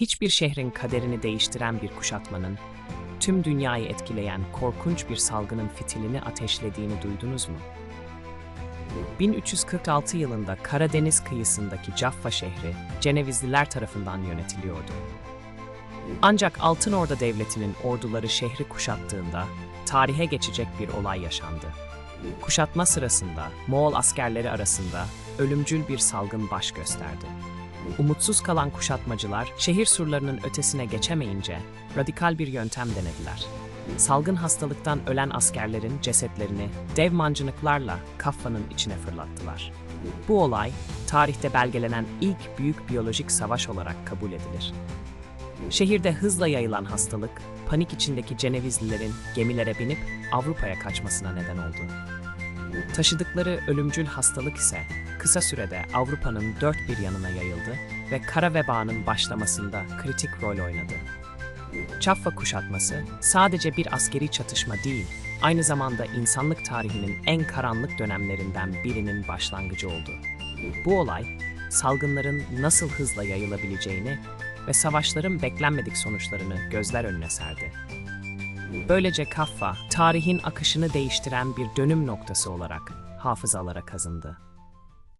hiçbir şehrin kaderini değiştiren bir kuşatmanın, tüm dünyayı etkileyen korkunç bir salgının fitilini ateşlediğini duydunuz mu? 1346 yılında Karadeniz kıyısındaki Caffa şehri Cenevizliler tarafından yönetiliyordu. Ancak Altın Orda Devleti'nin orduları şehri kuşattığında tarihe geçecek bir olay yaşandı. Kuşatma sırasında Moğol askerleri arasında ölümcül bir salgın baş gösterdi. Umutsuz kalan kuşatmacılar şehir surlarının ötesine geçemeyince radikal bir yöntem denediler. Salgın hastalıktan ölen askerlerin cesetlerini dev mancınıklarla Kaffa'nın içine fırlattılar. Bu olay tarihte belgelenen ilk büyük biyolojik savaş olarak kabul edilir. Şehirde hızla yayılan hastalık, panik içindeki Cenevizlilerin gemilere binip Avrupa'ya kaçmasına neden oldu. Taşıdıkları ölümcül hastalık ise kısa sürede Avrupa'nın dört bir yanına yayıldı ve kara vebanın başlamasında kritik rol oynadı. Çaffa kuşatması sadece bir askeri çatışma değil, aynı zamanda insanlık tarihinin en karanlık dönemlerinden birinin başlangıcı oldu. Bu olay, salgınların nasıl hızla yayılabileceğini ve savaşların beklenmedik sonuçlarını gözler önüne serdi. Böylece Kaffa, tarihin akışını değiştiren bir dönüm noktası olarak hafızalara kazındı.